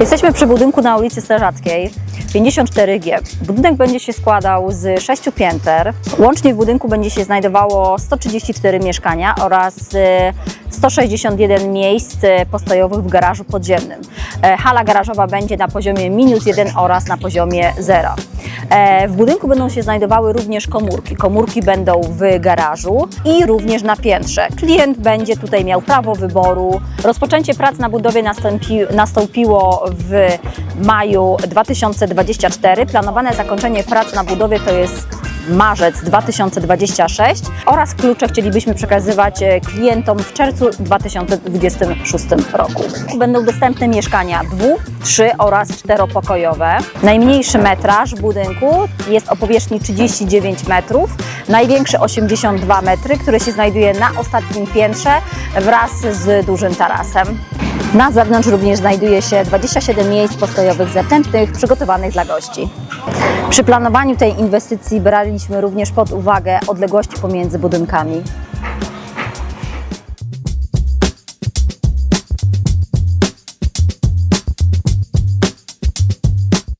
Jesteśmy przy budynku na ulicy Strażackiej 54G. Budynek będzie się składał z sześciu pięter. Łącznie w budynku będzie się znajdowało 134 mieszkania oraz e, 161 miejsc e, postojowych w garażu podziemnym. E, Hala garażowa będzie na poziomie minus 1 oraz na poziomie 0. E, W budynku będą się znajdowały również komórki. Komórki będą w garażu i również na piętrze. Klient będzie tutaj miał prawo wyboru. Rozpoczęcie prac na budowie nastąpi, nastąpiło w maju 2024. Planowane zakończenie prac na budowie to jest marzec 2026 oraz klucze chcielibyśmy przekazywać e, klientom w czerwcu 2026 roku. Będą dostępne mieszkania dwu, trzy oraz czteropokojowe. Najmniejszy metraż budynku jest o powierzchni 39 metrów, największy 82 metry, który się znajduje na ostatnim piętrze wraz z dużym tarasem. Na zewnątrz również znajduje się 27 miejsc postojowych zewnętrznych przygotowanych dla gości. Przy planowaniu tej inwestycji braliśmy również pod uwagę odległości pomiędzy budynkami.